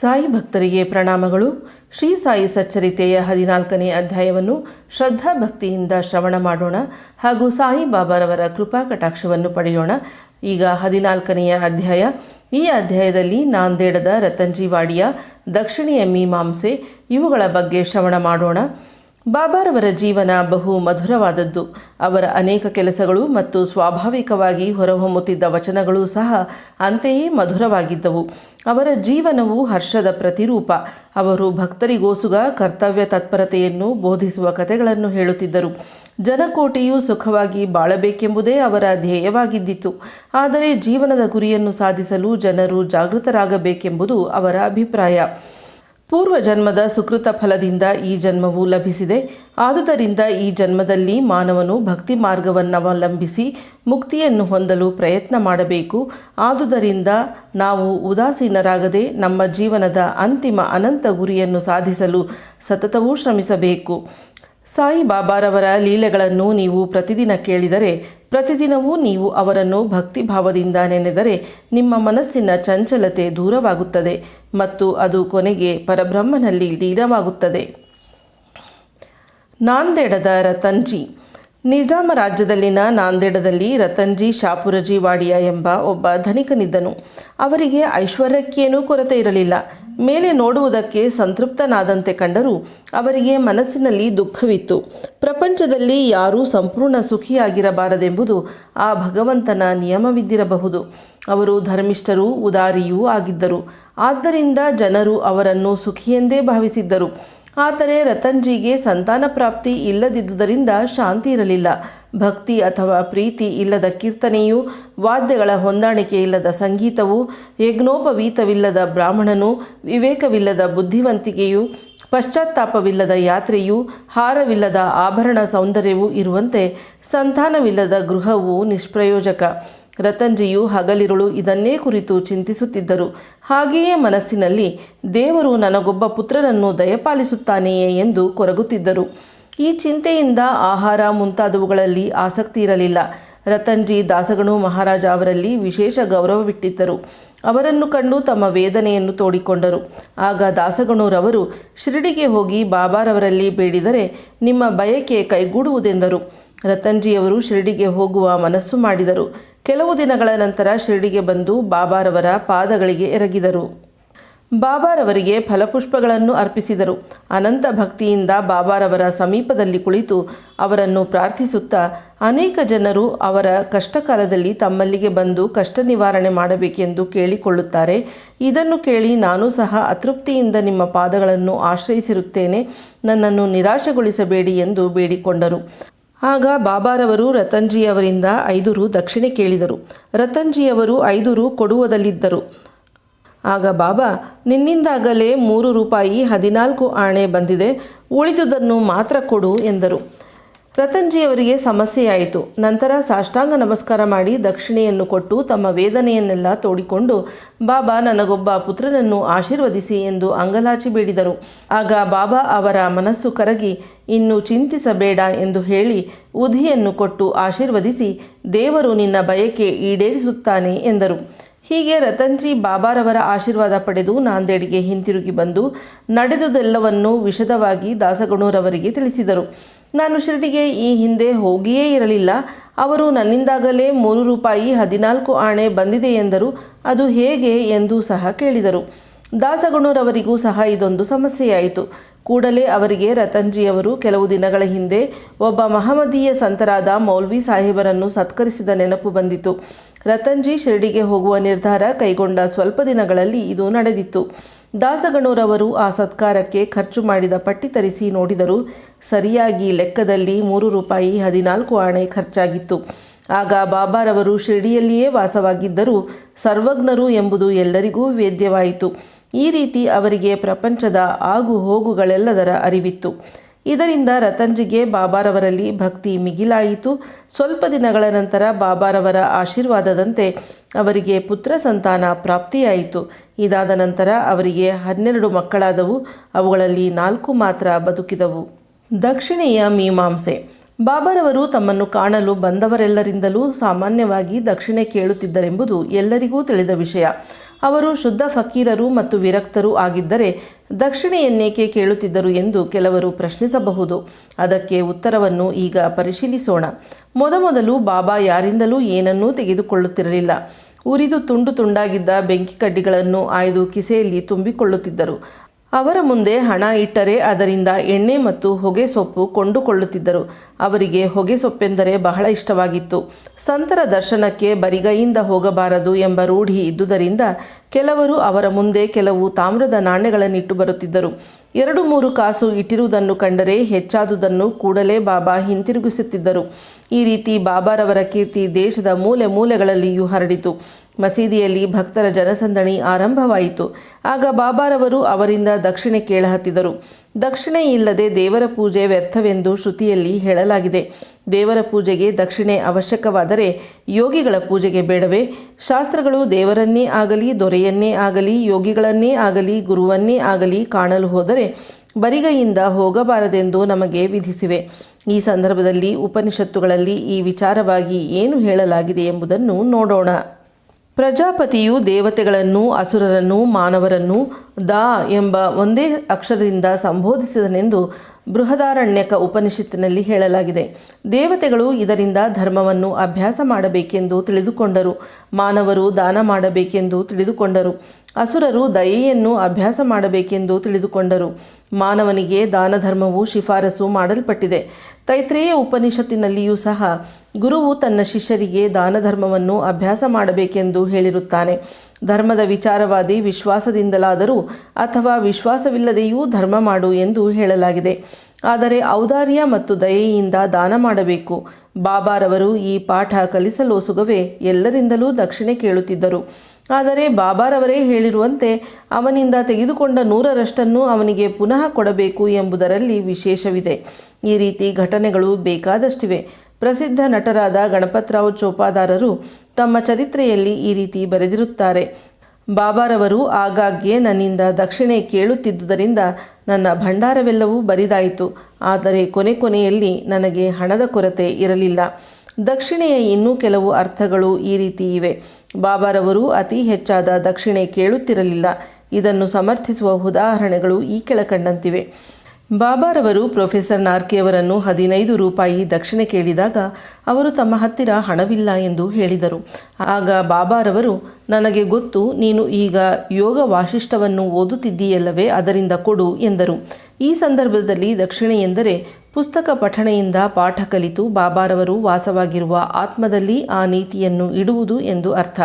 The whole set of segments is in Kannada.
ಸಾಯಿ ಭಕ್ತರಿಗೆ ಪ್ರಣಾಮಗಳು. ಶ್ರೀ ಸಾಯಿ ಸಚ್ಚರಿತೆಯ ಹದಿನಾಲ್ಕನೇ ಅಧ್ಯಾಯವನ್ನು ಶ್ರದ್ಧಾ ಭಕ್ತಿಯಿಂದ ಶ್ರವಣ ಮಾಡೋಣ ಹಾಗೂ ಸಾಯಿ ಬಾಬಾರವರ ಕೃಪಾ ಕಟಾಕ್ಷವನ್ನು ಪಡೆಯೋಣ. ಈಗ ಹದಿನಾಲ್ಕನೆಯ ಅಧ್ಯಾಯ. ಈ ಅಧ್ಯಾಯದಲ್ಲಿ ನಾಂದೇಡದ ರತಂಜಿವಾಡಿಯ ದಕ್ಷಿಣೆಯ ಮೀಮಾಂಸೆ ಇವುಗಳ ಬಗ್ಗೆ ಶ್ರವಣ ಮಾಡೋಣ. ಬಾಬಾರವರ ಜೀವನ ಬಹು ಮಧುರವಾದದ್ದು. ಅವರ ಅನೇಕ ಕೆಲಸಗಳು ಮತ್ತು ಸ್ವಾಭಾವಿಕವಾಗಿ ಹೊರಹೊಮ್ಮುತ್ತಿದ್ದ ವಚನಗಳು ಸಹ ಅಂತೆಯೇ ಮಧುರವಾಗಿದ್ದವು. ಅವರ ಜೀವನವು ಹರ್ಷದ ಪ್ರತಿರೂಪ. ಅವರು ಭಕ್ತರಿಗೋಸುಗ ಕರ್ತವ್ಯ ತತ್ಪರತೆಯನ್ನು ಬೋಧಿಸುವ ಕಥೆಗಳನ್ನು ಹೇಳುತ್ತಿದ್ದರು. ಜನಕೋಟಿಯು ಸುಖವಾಗಿ ಬಾಳಬೇಕೆಂಬುದೇ ಅವರ ಧ್ಯೇಯವಾಗಿದ್ದಿತು ಆದರೆ ಜೀವನದ ಗುರಿಯನ್ನು ಸಾಧಿಸಲು ಜನರು ಜಾಗೃತರಾಗಬೇಕೆಂಬುದು ಅವರ ಅಭಿಪ್ರಾಯ. ಪೂರ್ವ ಜನ್ಮದ ಸುಕೃತ ಫಲದಿಂದ ಈ ಜನ್ಮವು ಲಭಿಸಿದೆ. ಆದುದರಿಂದ ಈ ಜನ್ಮದಲ್ಲಿ ಮಾನವನು ಭಕ್ತಿ ಮಾರ್ಗವನ್ನವಲಂಬಿಸಿ ಮುಕ್ತಿಯನ್ನು ಹೊಂದಲು ಪ್ರಯತ್ನ ಮಾಡಬೇಕು. ಆದುದರಿಂದ ನಾವು ಉದಾಸೀನರಾಗದೆ ನಮ್ಮ ಜೀವನದ ಅಂತಿಮ ಅನಂತ ಗುರಿಯನ್ನು ಸಾಧಿಸಲು ಸತತವೂ ಶ್ರಮಿಸಬೇಕು. ಸಾಯಿಬಾಬಾರವರ ಲೀಲೆಗಳನ್ನು ನೀವು ಪ್ರತಿದಿನ ಕೇಳಿದರೆ ಪ್ರತಿದಿನವೂ ನೀವು ಅವರನ್ನು ಭಕ್ತಿಭಾವದಿಂದ ನೆನೆದರೆ ನಿಮ್ಮ ಮನಸ್ಸಿನ ಚಂಚಲತೆ ದೂರವಾಗುತ್ತದೆ ಮತ್ತು ಅದು ಕೊನೆಗೆ ಪರಬ್ರಹ್ಮನಲ್ಲಿ ಲೀನವಾಗುತ್ತದೆ. ನಾಂದೆಡದ ರತನ್ಜಿ ನಿಜಾಮ ರಾಜ್ಯದಲ್ಲಿನ ನಾಂದೇಡದಲ್ಲಿ ರತನ್ಜಿ ಶಾಪುರಜಿ ವಾಡಿಯ ಎಂಬ ಒಬ್ಬ ಧನಿಕನಿದ್ದನು. ಅವರಿಗೆ ಐಶ್ವರ್ಯಕ್ಕೇನೂ ಕೊರತೆ ಇರಲಿಲ್ಲ. ಮೇಲೆ ನೋಡುವುದಕ್ಕೆ ಸಂತೃಪ್ತನಾದಂತೆ ಕಂಡರೂ ಅವರಿಗೆ ಮನಸ್ಸಿನಲ್ಲಿ ದುಃಖವಿತ್ತು. ಪ್ರಪಂಚದಲ್ಲಿ ಯಾರೂ ಸಂಪೂರ್ಣ ಸುಖಿಯಾಗಿರಬಾರದೆಂಬುದು ಆ ಭಗವಂತನ ನಿಯಮವಿದ್ದಿರಬಹುದು. ಅವರು ಧರ್ಮಿಷ್ಠರೂ, ಉದಾರಿಯೂ ಆಗಿದ್ದರು. ಆದ್ದರಿಂದ ಜನರು ಅವರನ್ನು ಸುಖಿಯೆಂದೇ ಭಾವಿಸಿದ್ದರು. ಆದರೆ ರತನ್ಜಿಗೆ ಸಂತಾನ ಪ್ರಾಪ್ತಿ ಇಲ್ಲದಿದ್ದುದರಿಂದ ಶಾಂತಿ ಇರಲಿಲ್ಲ. ಭಕ್ತಿ ಅಥವಾ ಪ್ರೀತಿ ಇಲ್ಲದ ಕೀರ್ತನೆಯು, ವಾದ್ಯಗಳ ಹೊಂದಾಣಿಕೆ ಇಲ್ಲದ ಸಂಗೀತವು, ಯಜ್ಞೋಪವೀತವಿಲ್ಲದ ಬ್ರಾಹ್ಮಣನು, ವಿವೇಕವಿಲ್ಲದ ಬುದ್ಧಿವಂತಿಕೆಯು, ಪಶ್ಚಾತ್ತಾಪವಿಲ್ಲದ ಯಾತ್ರೆಯು, ಹಾರವಿಲ್ಲದ ಆಭರಣ ಸೌಂದರ್ಯವೂ ಇರುವಂತೆ ಸಂತಾನವಿಲ್ಲದ ಗೃಹವು ನಿಷ್ಪ್ರಯೋಜಕ. ರತನ್ಜಿಯು ಹಗಲಿರುಳು ಇದನ್ನೇ ಕುರಿತು ಚಿಂತಿಸುತ್ತಿದ್ದರು. ಹಾಗೆಯೇ ಮನಸ್ಸಿನಲ್ಲಿ ದೇವರು ನನಗೊಬ್ಬ ಪುತ್ರನನ್ನು ದಯಪಾಲಿಸುತ್ತಾನೆಯೇ ಎಂದು ಕೊರಗುತ್ತಿದ್ದರು. ಈ ಚಿಂತೆಯಿಂದ ಆಹಾರ ಮುಂತಾದವುಗಳಲ್ಲಿ ಆಸಕ್ತಿ ಇರಲಿಲ್ಲ. ರತನ್ಜಿ ದಾಸಗಣು ಮಹಾರಾಜ ಅವರಲ್ಲಿ ವಿಶೇಷ ಗೌರವವಿಟ್ಟಿದ್ದರು. ಅವರನ್ನು ಕಂಡು ತಮ್ಮ ವೇದನೆಯನ್ನು ತೋಡಿಕೊಂಡರು. ಆಗ ದಾಸಗಣೂರವರು, ಶಿರಡಿಗೆ ಹೋಗಿ ಬಾಬಾರವರಲ್ಲಿ ಬೇಡಿದರೆ ನಿಮ್ಮ ಬಯಕೆ ಕೈಗೂಡುವುದೆಂದರು. ರತನ್ಜಿಯವರು ಶಿರಡಿಗೆ ಹೋಗುವ ಮನಸ್ಸು ಮಾಡಿದರು. ಕೆಲವು ದಿನಗಳ ನಂತರ ಶಿರಡಿಗೆ ಬಂದು ಬಾಬಾರವರ ಪಾದಗಳಿಗೆ ಎರಗಿದರು. ಬಾಬಾರವರಿಗೆ ಫಲಪುಷ್ಪಗಳನ್ನು ಅರ್ಪಿಸಿದರು. ಅನಂತ ಭಕ್ತಿಯಿಂದ ಬಾಬಾರವರ ಸಮೀಪದಲ್ಲಿ ಕುಳಿತು ಅವರನ್ನು ಪ್ರಾರ್ಥಿಸುತ್ತಾ ಅನೇಕ ಜನರು ಅವರ ಕಷ್ಟಕಾಲದಲ್ಲಿ ತಮ್ಮಲ್ಲಿಗೆ ಬಂದು ಕಷ್ಟ ನಿವಾರಣೆ ಮಾಡಬೇಕೆಂದು ಕೇಳಿಕೊಳ್ಳುತ್ತಾರೆ. ಇದನ್ನು ಕೇಳಿ ನಾನು ಸಹ ಅತೃಪ್ತಿಯಿಂದ ನಿಮ್ಮ ಪಾದಗಳನ್ನು ಆಶ್ರಯಿಸಿರುತ್ತೇನೆ. ನನ್ನನ್ನು ನಿರಾಶೆಗೊಳಿಸಬೇಡಿ ಎಂದು ಬೇಡಿಕೊಂಡರು. ಆಗ ಬಾಬಾರವರು ರತನ್ಜಿಯವರಿಂದ ಐದುರು ದಕ್ಷಿಣೆ ಕೇಳಿದರು. ರತನ್ಜಿಯವರು ಐದುರು ಕೊಡುವುದಲ್ಲಿದ್ದರು. ಆಗ ಬಾಬಾ, ನಿನ್ನಿಂದಾಗಲೇ ಮೂರು ರೂಪಾಯಿ ಹದಿನಾಲ್ಕು ಆಣೆ ಬಂದಿದೆ, ಉಳಿದುದನ್ನು ಮಾತ್ರ ಕೊಡು ಎಂದರು. ರತನ್ಜಿಯವರಿಗೆ ಸಮಸ್ಯೆಯಾಯಿತು. ನಂತರ ಸಾಷ್ಟಾಂಗ ನಮಸ್ಕಾರ ಮಾಡಿ ದಕ್ಷಿಣೆಯನ್ನು ಕೊಟ್ಟು ತಮ್ಮ ವೇದನೆಯನ್ನೆಲ್ಲ ತೋಡಿಕೊಂಡು, ಬಾಬಾ, ನನಗೊಬ್ಬ ಪುತ್ರನನ್ನು ಆಶೀರ್ವದಿಸಿ ಎಂದು ಅಂಗಲಾಚಿ ಬೇಡಿದರು. ಆಗ ಬಾಬಾ ಅವರ ಮನಸ್ಸು ಕರಗಿ, ಇನ್ನು ಚಿಂತಿಸಬೇಡ ಎಂದು ಹೇಳಿ ಉಧಿಯನ್ನು ಕೊಟ್ಟು ಆಶೀರ್ವದಿಸಿ, ದೇವರು ನಿನ್ನ ಬಯಕೆ ಈಡೇರಿಸುತ್ತಾನೆ ಎಂದರು. ಹೀಗೆ ರತನ್ಜಿ ಬಾಬಾರವರ ಆಶೀರ್ವಾದ ಪಡೆದು ನಾಂದೇಡಿಗೆ ಹಿಂತಿರುಗಿ ಬಂದು ನಡೆದುದೆಲ್ಲವನ್ನೂ ವಿಶದವಾಗಿ ದಾಸಗಣೂರವರಿಗೆ ತಿಳಿಸಿದರು. ನಾನು ಶಿರಡಿಗೆ ಈ ಹಿಂದೆ ಹೋಗಿಯೇ ಇರಲಿಲ್ಲ. ಅವರು ನನ್ನಿಂದಾಗಲೇ ಮೂರು ರೂಪಾಯಿ ಹದಿನಾಲ್ಕು ಆಣೆ ಬಂದಿದೆ ಎಂದರು. ಅದು ಹೇಗೆ ಎಂದು ಸಹ ಕೇಳಿದರು. ದಾಸಗಣೂರವರಿಗೂ ಸಹ ಇದೊಂದು ಸಮಸ್ಯೆಯಾಯಿತು. ಕೂಡಲೇ ಅವರಿಗೆ ರತನ್ಜಿಯವರು ಕೆಲವು ದಿನಗಳ ಹಿಂದೆ ಒಬ್ಬ ಮಹಮ್ಮದೀಯ ಸಂತರಾದ ಮೌಲ್ವಿ ಸಾಹೇಬರನ್ನು ಸತ್ಕರಿಸಿದ ನೆನಪು ಬಂದಿತು. ರತನ್ಜಿ ಶಿರಡಿಗೆ ಹೋಗುವ ನಿರ್ಧಾರ ಕೈಗೊಂಡ ಸ್ವಲ್ಪ ದಿನಗಳಲ್ಲಿ ಇದು ನಡೆದಿತ್ತು. ದಾಸಗಣೂರವರು ಆ ಸತ್ಕಾರಕ್ಕೆ ಖರ್ಚು ಮಾಡಿದ ಪಟ್ಟಿ ತರಿಸಿ ನೋಡಿದರು ಸರಿಯಾಗಿ ಲೆಕ್ಕದಲ್ಲಿ ಮೂರು ರೂಪಾಯಿ ಹದಿನಾಲ್ಕು ಆಣೆ ಖರ್ಚಾಗಿತ್ತು. ಆಗ ಬಾಬಾರವರು ಶಿರಡಿಯಲ್ಲಿಯೇ ವಾಸವಾಗಿದ್ದರೂ ಸರ್ವಜ್ಞರು ಎಂಬುದು ಎಲ್ಲರಿಗೂ ವೇದ್ಯವಾಯಿತು. ಈ ರೀತಿ ಅವರಿಗೆ ಪ್ರಪಂಚದ ಆಗು ಹೋಗುಗಳೆಲ್ಲದರ ಅರಿವಿತ್ತು. ಇದರಿಂದ ರತಂಜಿಗೆ ಬಾಬಾರವರಲ್ಲಿ ಭಕ್ತಿ ಮಿಗಿಲಾಯಿತು. ಸ್ವಲ್ಪ ದಿನಗಳ ನಂತರ ಬಾಬಾರವರ ಆಶೀರ್ವಾದದಂತೆ ಅವರಿಗೆ ಪುತ್ರ ಸಂತಾನ ಪ್ರಾಪ್ತಿಯಾಯಿತು. ಇದಾದ ನಂತರ ಅವರಿಗೆ ಹನ್ನೆರಡು ಮಕ್ಕಳಾದವು. ಅವುಗಳಲ್ಲಿ ನಾಲ್ಕು ಮಾತ್ರ ಬದುಕಿದವು. ದಕ್ಷಿಣೆಯ ಮೀಮಾಂಸೆ. ಬಾಬಾರವರು ತಮ್ಮನ್ನು ಕಾಣಲು ಬಂದವರೆಲ್ಲರಿಂದಲೂ ಸಾಮಾನ್ಯವಾಗಿ ದಕ್ಷಿಣೆ ಕೇಳುತ್ತಿದ್ದರೆಂಬುದು ಎಲ್ಲರಿಗೂ ತಿಳಿದ ವಿಷಯ. ಅವರು ಶುದ್ಧ ಫಕೀರರು ಮತ್ತು ವಿರಕ್ತರು ಆಗಿದ್ದರೆ ದಕ್ಷಿಣೆಯನ್ನೇಕೆ ಕೇಳುತ್ತಿದ್ದರು ಎಂದು ಕೆಲವರು ಪ್ರಶ್ನಿಸಬಹುದು. ಅದಕ್ಕೆ ಉತ್ತರವನ್ನು ಈಗ ಪರಿಶೀಲಿಸೋಣ. ಮೊದಮೊದಲು ಬಾಬಾ ಯಾರಿಂದಲೂ ಏನನ್ನೂ ತೆಗೆದುಕೊಳ್ಳುತ್ತಿರಲಿಲ್ಲ. ಉರಿದು ತುಂಡು ತುಂಡಾಗಿದ್ದ ಬೆಂಕಿ ಕಡ್ಡಿಗಳನ್ನು ಆಯ್ದು ಕಿಸೆಯಲ್ಲಿ ತುಂಬಿಕೊಳ್ಳುತ್ತಿದ್ದರು. ಅವರ ಮುಂದೆ ಹಣ ಇಟ್ಟರೆ ಅದರಿಂದ ಎಣ್ಣೆ ಮತ್ತು ಹೊಗೆ ಸೊಪ್ಪು ಕೊಂಡುಕೊಳ್ಳುತ್ತಿದ್ದರು. ಅವರಿಗೆ ಹೊಗೆ ಸೊಪ್ಪೆಂದರೆ ಬಹಳ ಇಷ್ಟವಾಗಿತ್ತು. ಸಂತರ ದರ್ಶನಕ್ಕೆ ಬರಿಗೈಯಿಂದ ಹೋಗಬಾರದು ಎಂಬ ರೂಢಿ ಇದ್ದುದರಿಂದ ಕೆಲವರು ಅವರ ಮುಂದೆ ಕೆಲವು ತಾಮ್ರದ ನಾಣ್ಯಗಳನ್ನಿಟ್ಟು ಬರುತ್ತಿದ್ದರು. ಎರಡು ಮೂರು ಕಾಸು ಇಟ್ಟಿರುವುದನ್ನು ಕಂಡರೆ ಹೆಚ್ಚಾದುದನ್ನು ಕೂಡಲೇ ಬಾಬಾ ಹಿಂತಿರುಗಿಸುತ್ತಿದ್ದರು. ಈ ರೀತಿ ಬಾಬಾರವರ ಕೀರ್ತಿ ದೇಶದ ಮೂಲೆ ಮೂಲೆಗಳಲ್ಲಿಯೂ ಹರಡಿತು. ಮಸೀದಿಯಲ್ಲಿ ಭಕ್ತರ ಜನಸಂದಣಿ ಆರಂಭವಾಯಿತು. ಆಗ ಬಾಬಾರವರು ಅವರಿಂದ ದಕ್ಷಿಣೆ ಕೇಳಹತ್ತಿದರು. ದಕ್ಷಿಣೆ ಇಲ್ಲದೆ ದೇವರ ಪೂಜೆ ವ್ಯರ್ಥವೆಂದು ಶ್ರುತಿಯಲ್ಲಿ ಹೇಳಲಾಗಿದೆ. ದೇವರ ಪೂಜೆಗೆ ದಕ್ಷಿಣೆ ಅವಶ್ಯಕವಾದರೆ ಯೋಗಿಗಳ ಪೂಜೆಗೆ ಬೇಡವೇ? ಶಾಸ್ತ್ರಗಳು ದೇವರನ್ನೇ ಆಗಲಿ, ದೊರೆಯನ್ನೇ ಆಗಲಿ, ಯೋಗಿಗಳನ್ನೇ ಆಗಲಿ, ಗುರುವನ್ನೇ ಆಗಲಿ ಕಾಣಲು ಹೋದರೆ ಬರಿಗೈಯಿಂದ ಹೋಗಬಾರದೆಂದು ನಮಗೆ ವಿಧಿಸಿವೆ. ಈ ಸಂದರ್ಭದಲ್ಲಿ ಉಪನಿಷತ್ತುಗಳಲ್ಲಿ ಈ ವಿಚಾರವಾಗಿ ಏನು ಹೇಳಲಾಗಿದೆ ಎಂಬುದನ್ನು ನೋಡೋಣ. ಪ್ರಜಾಪತಿಯು ದೇವತೆಗಳನ್ನು ಅಸುರರನ್ನು ಮಾನವರನ್ನು ದ ಎಂಬ ಒಂದೇ ಅಕ್ಷರದಿಂದ ಸಂಬೋಧಿಸಿದನೆಂದು ಬೃಹದಾರಣ್ಯಕ ಉಪನಿಷತ್ತಿನಲ್ಲಿ ಹೇಳಲಾಗಿದೆ. ದೇವತೆಗಳು ಇದರಿಂದ ಧರ್ಮವನ್ನು ಅಭ್ಯಾಸ ಮಾಡಬೇಕೆಂದು ತಿಳಿದುಕೊಂಡರು. ಮಾನವರು ದಾನ ಮಾಡಬೇಕೆಂದು ತಿಳಿದುಕೊಂಡರು. ಅಸುರರು ದಯೆಯನ್ನು ಅಭ್ಯಾಸ ಮಾಡಬೇಕೆಂದು ತಿಳಿದುಕೊಂಡರು. ಮಾನವನಿಗೆ ದಾನ ಧರ್ಮವು ಶಿಫಾರಸು ಮಾಡಲ್ಪಟ್ಟಿದೆ. ತೈತ್ರೇಯ ಉಪನಿಷತ್ತಿನಲ್ಲಿಯೂ ಸಹ ಗುರುವು ತನ್ನ ಶಿಷ್ಯರಿಗೆ ದಾನ ಧರ್ಮವನ್ನು ಅಭ್ಯಾಸ ಮಾಡಬೇಕೆಂದು ಹೇಳಿರುತ್ತಾನೆ. ಧರ್ಮದ ವಿಚಾರವಾದಿ ವಿಶ್ವಾಸದಿಂದಲಾದರೂ ಅಥವಾ ವಿಶ್ವಾಸವಿಲ್ಲದೆಯೂ ಧರ್ಮ ಮಾಡು ಎಂದು ಹೇಳಲಾಗಿದೆ. ಆದರೆ ಔದಾರ್ಯ ಮತ್ತು ದಯೆಯಿಂದ ದಾನ ಮಾಡಬೇಕು. ಬಾಬಾರವರು ಈ ಪಾಠ ಕಲಿಸಲೋಸುಗವೇ ಎಲ್ಲರಿಂದಲೂ ದಕ್ಷಿಣೆ ಕೇಳುತ್ತಿದ್ದರು. ಆದರೆ ಬಾಬಾರವರೇ ಹೇಳಿರುವಂತೆ ಅವನಿಂದ ತೆಗೆದುಕೊಂಡ ನೂರರಷ್ಟನ್ನು ಅವನಿಗೆ ಪುನಃ ಕೊಡಬೇಕು ಎಂಬುದರಲ್ಲಿ ವಿಶೇಷವಿದೆ. ಈ ರೀತಿ ಘಟನೆಗಳು ಬೇಕಾದಷ್ಟಿವೆ. ಪ್ರಸಿದ್ಧ ನಟರಾದ ಗಣಪತರಾವ್ ಚೋಪಾದಾರರು ತಮ್ಮ ಚರಿತ್ರೆಯಲ್ಲಿ ಈ ರೀತಿ ಬರೆದಿರುತ್ತಾರೆ. ಬಾಬಾರವರು ಆಗಾಗ್ಗೆ ನನ್ನಿಂದ ದಕ್ಷಿಣೆ ಕೇಳುತ್ತಿದ್ದುದರಿಂದ ನನ್ನ ಭಂಡಾರವೆಲ್ಲವೂ ಬರಿದಾಯಿತು. ಆದರೆ ಕೊನೆ ಕೊನೆಯಲ್ಲಿ ನನಗೆ ಹಣದ ಕೊರತೆ ಇರಲಿಲ್ಲ. ದಕ್ಷಿಣೆಯ ಇನ್ನೂ ಕೆಲವು ಅರ್ಥಗಳು ಈ ರೀತಿ ಇವೆ. ಬಾಬಾರವರು ಅತಿ ಹೆಚ್ಚಾದ ದಕ್ಷಿಣೆ ಕೇಳುತ್ತಿರಲಿಲ್ಲ. ಇದನ್ನು ಸಮರ್ಥಿಸುವ ಉದಾಹರಣೆಗಳು ಈ ಕೆಳಕಂಡಂತಿವೆ. ಬಾಬಾರವರು ಪ್ರೊಫೆಸರ್ ನಾರ್ಕೆಯವರನ್ನು ಹದಿನೈದು ರೂಪಾಯಿ ದಕ್ಷಿಣೆ ಕೇಳಿದಾಗ ಅವರು ತಮ್ಮ ಹತ್ತಿರ ಹಣವಿಲ್ಲ ಎಂದು ಹೇಳಿದರು. ಆಗ ಬಾಬಾರವರು, ನನಗೆ ಗೊತ್ತು, ನೀನು ಈಗ ಯೋಗ ವಾಶಿಷ್ಠವನ್ನು ಓದುತ್ತಿದ್ದೀಯಲ್ಲವೇ, ಅದರಿಂದ ಕೊಡು ಎಂದರು. ಈ ಸಂದರ್ಭದಲ್ಲಿ ದಕ್ಷಿಣೆ ಎಂದರೆ, ಪುಸ್ತಕ ಪಠಣೆಯಿಂದ ಪಾಠ ಕಲಿತು ಬಾಬಾರವರು ವಾಸವಾಗಿರುವ ಆತ್ಮದಲ್ಲಿ ಆ ನೀತಿಯನ್ನು ಇಡುವುದು ಎಂದು ಅರ್ಥ.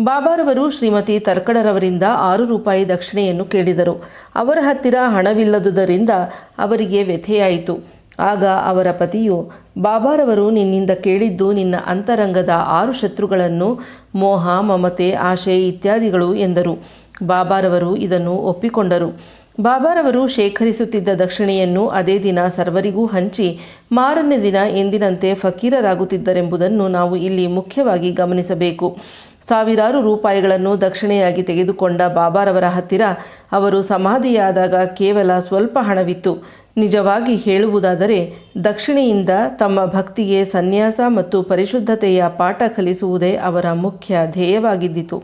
ಬಾಬಾರವರು ಶ್ರೀಮತಿ ತರ್ಕಡರವರಿಂದ ಆರು ರೂಪಾಯಿ ದಕ್ಷಿಣೆಯನ್ನು ಕೇಳಿದರು. ಅವರ ಹತ್ತಿರ ಹಣವಿಲ್ಲದುದರಿಂದ ಅವರಿಗೆ ವ್ಯಥೆಯಾಯಿತು. ಆಗ ಅವರ ಪತಿಯು, ಬಾಬಾರವರು ನಿನ್ನಿಂದ ಕೇಳಿದ್ದು ನಿನ್ನ ಅಂತರಂಗದ ಆರು ಶತ್ರುಗಳನ್ನು ಮೋಹ, ಮಮತೆ, ಆಶೆ ಇತ್ಯಾದಿಗಳು ಎಂದರು. ಬಾಬಾರವರು ಇದನ್ನು ಒಪ್ಪಿಕೊಂಡರು. ಬಾಬಾರವರು ಶೇಖರಿಸುತ್ತಿದ್ದ ದಕ್ಷಿಣೆಯನ್ನು ಅದೇ ದಿನ ಸರ್ವರಿಗೂ ಹಂಚಿ, ಮಾರನೇ ದಿನ ಎಂದಿನಂತೆ ಫಕೀರರಾಗುತ್ತಿದ್ದರೆಂಬುದನ್ನು ನಾವು ಇಲ್ಲಿ ಮುಖ್ಯವಾಗಿ ಗಮನಿಸಬೇಕು. ಸಾವಿರಾರು ರೂಪಾಯಿಗಳನ್ನು ದಕ್ಷಿಣೆಯಾಗಿ ತೆಗೆದುಕೊಂಡ ಬಾಬಾರವರ ಹತ್ತಿರ ಅವರು ಸಮಾಧಿಯಾದಾಗ ಕೇವಲ ಸ್ವಲ್ಪ ಹಣವಿತ್ತು. ನಿಜವಾಗಿ ಹೇಳುವುದಾದರೆ, ದಕ್ಷಿಣೆಯಿಂದ ತಮ್ಮ ಭಕ್ತಿಗೆ ಸನ್ಯಾಸ ಮತ್ತು ಪರಿಶುದ್ಧತೆಯ ಪಾಠ ಕಲಿಸುವುದೇ ಅವರ ಮುಖ್ಯ ಧ್ಯೇಯವಾಗಿದ್ದಿತು.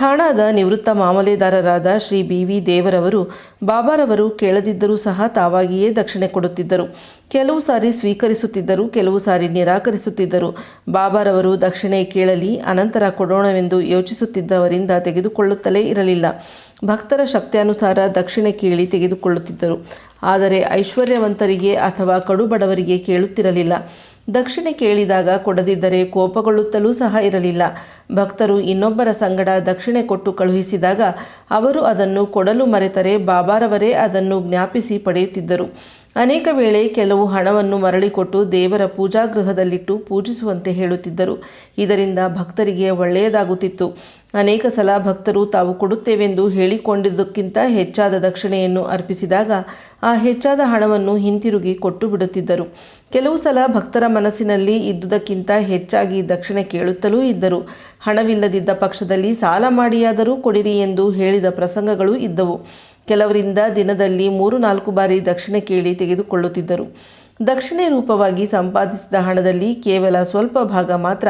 ಠಾಣಾದ ನಿವೃತ್ತ ಮಾಮಲೆದಾರರಾದ ಶ್ರೀ ಬಿ ವಿ ದೇವರವರು ಬಾಬಾರವರು ಕೇಳದಿದ್ದರೂ ಸಹ ತಾವಾಗಿಯೇ ದಕ್ಷಿಣೆ ಕೊಡುತ್ತಿದ್ದರು. ಕೆಲವು ಸಾರಿ ಸ್ವೀಕರಿಸುತ್ತಿದ್ದರು, ಕೆಲವು ಸಾರಿ ನಿರಾಕರಿಸುತ್ತಿದ್ದರು. ಬಾಬಾರವರು ದಕ್ಷಿಣೆ ಕೇಳಲಿ, ಅನಂತರ ಕೊಡೋಣವೆಂದು ಯೋಚಿಸುತ್ತಿದ್ದವರಿಂದ ತೆಗೆದುಕೊಳ್ಳುತ್ತಲೇ ಇರಲಿಲ್ಲ. ಭಕ್ತರ ಶಕ್ತಿಯಾನುಸಾರ ದಕ್ಷಿಣೆ ಕೇಳಿ ತೆಗೆದುಕೊಳ್ಳುತ್ತಿದ್ದರು. ಆದರೆ ಐಶ್ವರ್ಯವಂತರಿಗೆ ಅಥವಾ ಕಡುಬಡವರಿಗೆ ಕೇಳುತ್ತಿರಲಿಲ್ಲ. ದಕ್ಷಿಣೆ ಕೇಳಿದಾಗ ಕೊಡದಿದ್ದರೆ ಕೋಪಗೊಳ್ಳುತ್ತಲೂ ಸಹ ಇರಲಿಲ್ಲ. ಭಕ್ತರು ಇನ್ನೊಬ್ಬರ ಸಂಗಡ ದಕ್ಷಿಣೆ ಕೊಟ್ಟು ಕಳುಹಿಸಿದಾಗ ಅವರು ಅದನ್ನು ಕೊಡಲು ಮರೆತರೆ ಬಾಬಾರವರೇ ಅದನ್ನು ಜ್ಞಾಪಿಸಿ ಪಡೆಯುತ್ತಿದ್ದರು. ಅನೇಕ ವೇಳೆ ಕೆಲವು ಹಣವನ್ನು ಮರಳಿಕೊಟ್ಟು ದೇವರ ಪೂಜಾಗೃಹದಲ್ಲಿಟ್ಟು ಪೂಜಿಸುವಂತೆ ಹೇಳುತ್ತಿದ್ದರು. ಇದರಿಂದ ಭಕ್ತರಿಗೆ ಒಳ್ಳೆಯದಾಗುತ್ತಿತ್ತು. ಅನೇಕ ಸಲ ಭಕ್ತರು ತಾವು ಕೊಡುತ್ತೇವೆಂದು ಹೇಳಿಕೊಂಡಿದ್ದಕ್ಕಿಂತ ಹೆಚ್ಚಾದ ದಕ್ಷಿಣೆಯನ್ನು ಅರ್ಪಿಸಿದಾಗ ಆ ಹೆಚ್ಚಾದ ಹಣವನ್ನು ಹಿಂತಿರುಗಿ ಕೊಟ್ಟು ಬಿಡುತ್ತಿದ್ದರು. ಕೆಲವು ಸಲ ಭಕ್ತರ ಮನಸ್ಸಿನಲ್ಲಿ ಇದ್ದುದಕ್ಕಿಂತ ಹೆಚ್ಚಾಗಿ ದಕ್ಷಿಣೆ ಕೇಳುತ್ತಲೂ ಇದ್ದರು. ಹಣವಿಲ್ಲದಿದ್ದ ಪಕ್ಷದಲ್ಲಿ ಸಾಲ ಮಾಡಿಯಾದರೂ ಕೊಡಿರಿ ಎಂದು ಹೇಳಿದ ಪ್ರಸಂಗಗಳು ಇದ್ದವು. ಕೆಲವರಿಂದ ದಿನದಲ್ಲಿ ಮೂರು ನಾಲ್ಕು ಬಾರಿ ದಕ್ಷಿಣೆ ಕೇಳಿ ತೆಗೆದುಕೊಳ್ಳುತ್ತಿದ್ದರು. ದಕ್ಷಿಣೆ ರೂಪವಾಗಿ ಸಂಪಾದಿಸಿದ ಹಣದಲ್ಲಿ ಕೇವಲ ಸ್ವಲ್ಪ ಭಾಗ ಮಾತ್ರ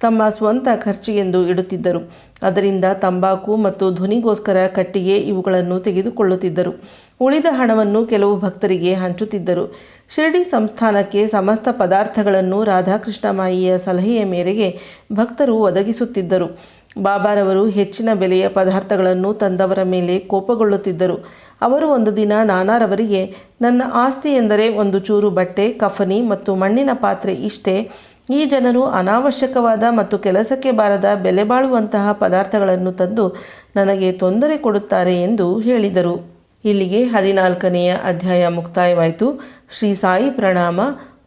ತಮ್ಮ ಸ್ವಂತ ಖರ್ಚಿಗೆಂದು ಇಡುತ್ತಿದ್ದರು. ಅದರಿಂದ ತಂಬಾಕು ಮತ್ತು ಧ್ವನಿಗೋಸ್ಕರ ಕಟ್ಟಿಗೆ ಇವುಗಳನ್ನು ತೆಗೆದುಕೊಳ್ಳುತ್ತಿದ್ದರು. ಉಳಿದ ಹಣವನ್ನು ಕೆಲವು ಭಕ್ತರಿಗೆ ಹಂಚುತ್ತಿದ್ದರು. ಶಿರಡಿ ಸಂಸ್ಥಾನಕ್ಕೆ ಸಮಸ್ತ ಪದಾರ್ಥಗಳನ್ನು ರಾಧಾಕೃಷ್ಣ ಮಾಯಿಯ ಸಲಹೆಯ ಮೇರೆಗೆ ಭಕ್ತರು ಒದಗಿಸುತ್ತಿದ್ದರು. ಬಾಬಾರವರು ಹೆಚ್ಚಿನ ಬೆಲೆಯ ಪದಾರ್ಥಗಳನ್ನು ತಂದವರ ಮೇಲೆ ಕೋಪಗೊಳ್ಳುತ್ತಿದ್ದರು. ಅವರು ಒಂದು ದಿನ ನಾನಾರವರಿಗೆ, ನನ್ನ ಆಸ್ತಿ ಎಂದರೆ ಒಂದು ಚೂರು ಬಟ್ಟೆ, ಕಫನಿ ಮತ್ತು ಮಣ್ಣಿನ ಪಾತ್ರೆ ಇಷ್ಟೇ. ಈ ಜನರು ಅನಾವಶ್ಯಕವಾದ ಮತ್ತು ಕೆಲಸಕ್ಕೆ ಬಾರದ ಬೆಲೆ ಬಾಳುವಂತಹ ಪದಾರ್ಥಗಳನ್ನು ತಂದು ನನಗೆ ತೊಂದರೆ ಕೊಡುತ್ತಾರೆ ಎಂದು ಹೇಳಿದರು. ಇಲ್ಲಿಗೆ ಹದಿನಾಲ್ಕನೆಯ ಅಧ್ಯಾಯ ಮುಕ್ತಾಯವಾಯಿತು. ಶ್ರೀ ಸಾಯಿ ಪ್ರಣಾಮ.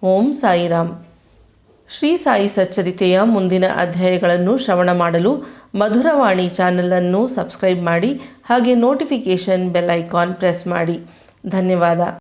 ಓಂ ಸಾಯಿರಾಮ್. ಶ್ರೀ ಸಾಯಿ ಸಚ್ಚರಿತೆಯ ಮುಂದಿನ ಅಧ್ಯಾಯಗಳನ್ನು ಶ್ರವಣ ಮಾಡಲು ಮಧುರವಾಣಿ ಚಾನಲನ್ನು ಸಬ್ಸ್ಕ್ರೈಬ್ ಮಾಡಿ ಹಾಗೆ ನೋಟಿಫಿಕೇಷನ್ ಬೆಲ್ ಐಕಾನ್ ಪ್ರೆಸ್ ಮಾಡಿ. ಧನ್ಯವಾದ.